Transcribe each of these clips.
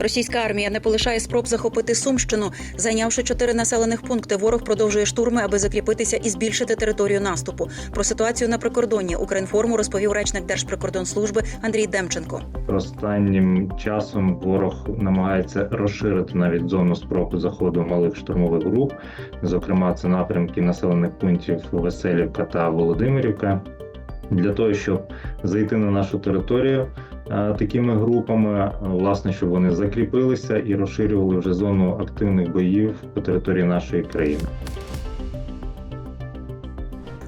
Російська армія не полишає спроб захопити Сумщину. Зайнявши чотири населених пункти, ворог продовжує штурми, аби закріпитися і збільшити територію наступу. Про ситуацію на прикордонні Укрінформу розповів речник Держприкордонслужби Андрій Демченко. Останнім часом ворог намагається розширити навіть зону спроб заходу малих штурмових груп. Зокрема, це напрямки населених пунктів Веселівка та Володимирівка. Для того щоб зайти на нашу територію такими групами, е, власне, щоб вони закріпилися і розширювали вже зону активних боїв по території нашої країни.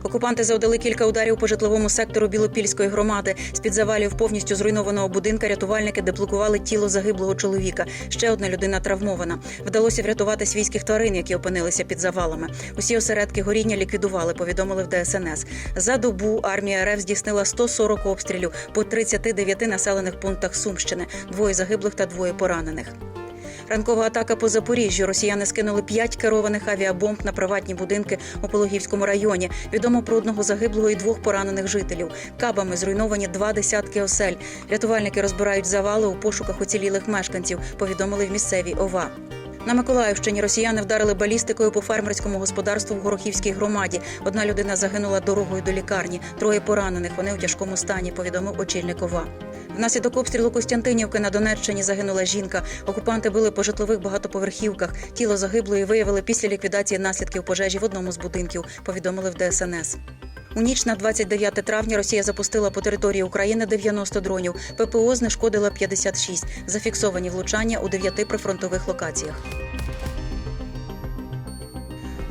Окупанти завдали кілька ударів по житловому сектору Білопільської громади. З під завалів повністю зруйнованого будинка рятувальники деблокували тіло загиблого чоловіка. Ще одна людина травмована. Вдалося врятувати свійських тварин, які опинилися під завалами. Усі осередки горіння ліквідували. Повідомили в ДСНС. За добу армія РФ здійснила 140 обстрілів по 39 населених пунктах Сумщини. Двоє загиблих та двоє поранених. Ранкова атака по Запоріжжю. Росіяни скинули п'ять керованих авіабомб на приватні будинки у Пологівському районі. Відомо про одного загиблого і двох поранених жителів. Кабами зруйновані два десятки осель. Рятувальники розбирають завали у пошуках уцілілих мешканців. Повідомили в місцевій ОВА. На Миколаївщині росіяни вдарили балістикою по фермерському господарству в Горохівській громаді. Одна людина загинула дорогою до лікарні, троє поранених. Вони у тяжкому стані. Повідомив очільник. Внаслідок обстрілу Костянтинівки на Донеччині загинула жінка. Окупанти били по житлових багатоповерхівках. Тіло загиблої виявили після ліквідації наслідків пожежі в одному з будинків. Повідомили в ДСНС. У ніч на 29 травня Росія запустила по території України 90 дронів. ППО знешкодила 56. Зафіксовані влучання у дев'яти прифронтових локаціях.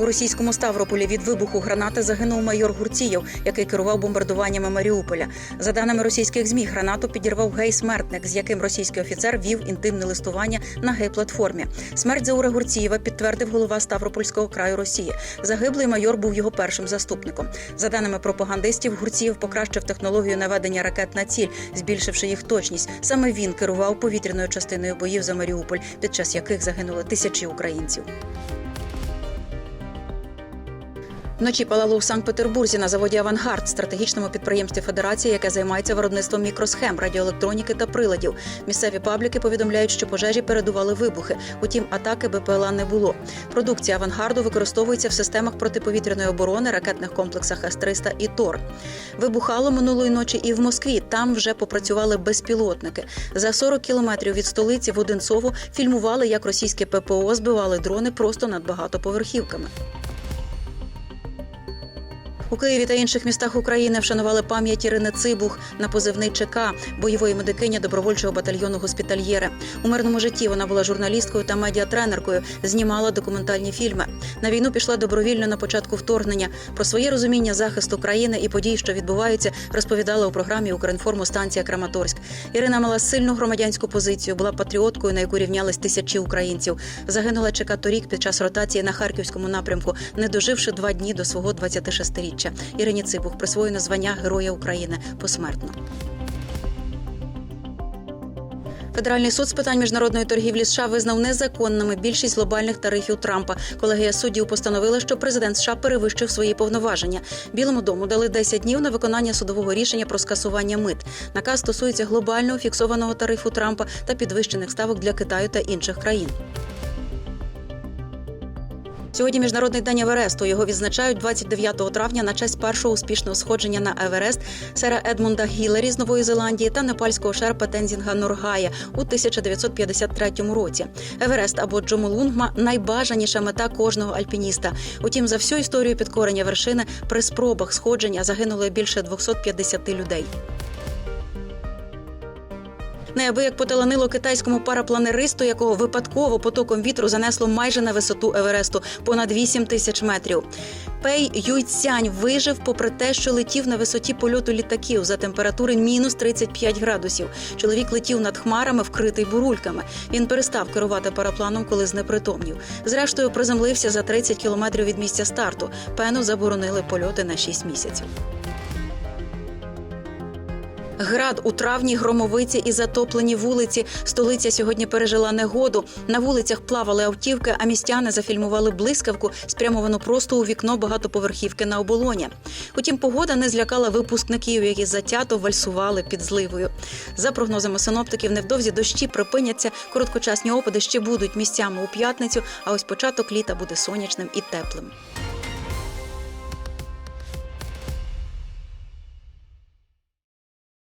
У російському Ставрополі від вибуху гранати загинув майор Гурцієв, який керував бомбардуваннями Маріуполя. За даними російських змі, гранату підірвав гей-смертник, з яким російський офіцер вів інтимне листування на гей-платформі. Смерть Заура Гурцієва підтвердив голова Ставропольського краю Росії. Загиблий майор був його першим заступником. За даними пропагандистів, Гурцієв покращив технологію наведення ракет на ціль, збільшивши їх точність. Саме він керував повітряною частиною боїв за Маріуполь, під час яких загинули тисячі українців. Вночі палало у Санкт-Петербурзі на заводі Авангард, стратегічному підприємстві Федерації, яке займається виробництвом мікросхем, радіоелектроніки та приладів. Місцеві пабліки повідомляють, що пожежі передували вибухи. Утім, атаки БПЛА не було. Продукція авангарду використовується в системах протиповітряної оборони, ракетних комплексах С-300 і ТОР. Вибухало минулої ночі і в Москві. Там вже попрацювали безпілотники. За 40 кілометрів від столиці в Одинцово фільмували, як російське ППО збивали дрони просто над багатоповерхівками. У Києві та інших містах України вшанували пам'ять Ірини Цибух на позивний ЧК, бойової медикині добровольчого батальйону госпітальєри. У мирному житті вона була журналісткою та медіатренеркою, знімала документальні фільми. На війну пішла добровільно на початку вторгнення. Про своє розуміння захисту країни і подій, що відбуваються, розповідала у програмі Укрінформу станція Краматорськ. Ірина мала сильну громадянську позицію, була патріоткою, на яку рівнялись тисячі українців. Загинула ЧК торік під час ротації на харківському напрямку, не доживши два дні до свого 26-річчя. Ірині Цибух присвоєно звання Героя України посмертно. Федеральний суд з питань міжнародної торгівлі США визнав незаконними більшість глобальних тарифів Трампа. Колегія суддів постановила, що президент США перевищив свої повноваження. Білому дому дали 10 днів на виконання судового рішення про скасування мит. Наказ стосується глобального фіксованого тарифу Трампа та підвищених ставок для Китаю та інших країн. Сьогодні міжнародний день Евересту. Його відзначають 29 травня на честь першого успішного сходження на Еверест сера Едмунда Гіллері з Нової Зеландії та непальського шерпа Тензінга Норгая у 1953 році. Еверест або Джомолунгма найбажаніша мета кожного альпініста. Утім, за всю історію підкорення вершини при спробах сходження загинуло більше 250 людей. Неабияк поталанило китайському парапланеристу, якого випадково потоком вітру занесло майже на висоту Евересту понад 8 тисяч метрів. Пей Юйцянь вижив попри те, що летів на висоті польоту літаків за температури мінус 35 градусів. Чоловік летів над хмарами, вкритий бурульками. Він перестав керувати парапланом, коли знепритомнів. Зрештою, приземлився за 30 кілометрів від місця старту. Пену заборонили польоти на 6 місяців. Град у травні громовиці і затоплені вулиці. Столиця сьогодні пережила негоду. На вулицях плавали автівки, а містяни зафільмували блискавку, спрямовану просто у вікно багатоповерхівки на оболоні. Утім, погода не злякала випускників, які затято вальсували під зливою. За прогнозами синоптиків, невдовзі дощі припиняться. Короткочасні опади ще будуть місцями у п'ятницю. А ось початок літа буде сонячним і теплим.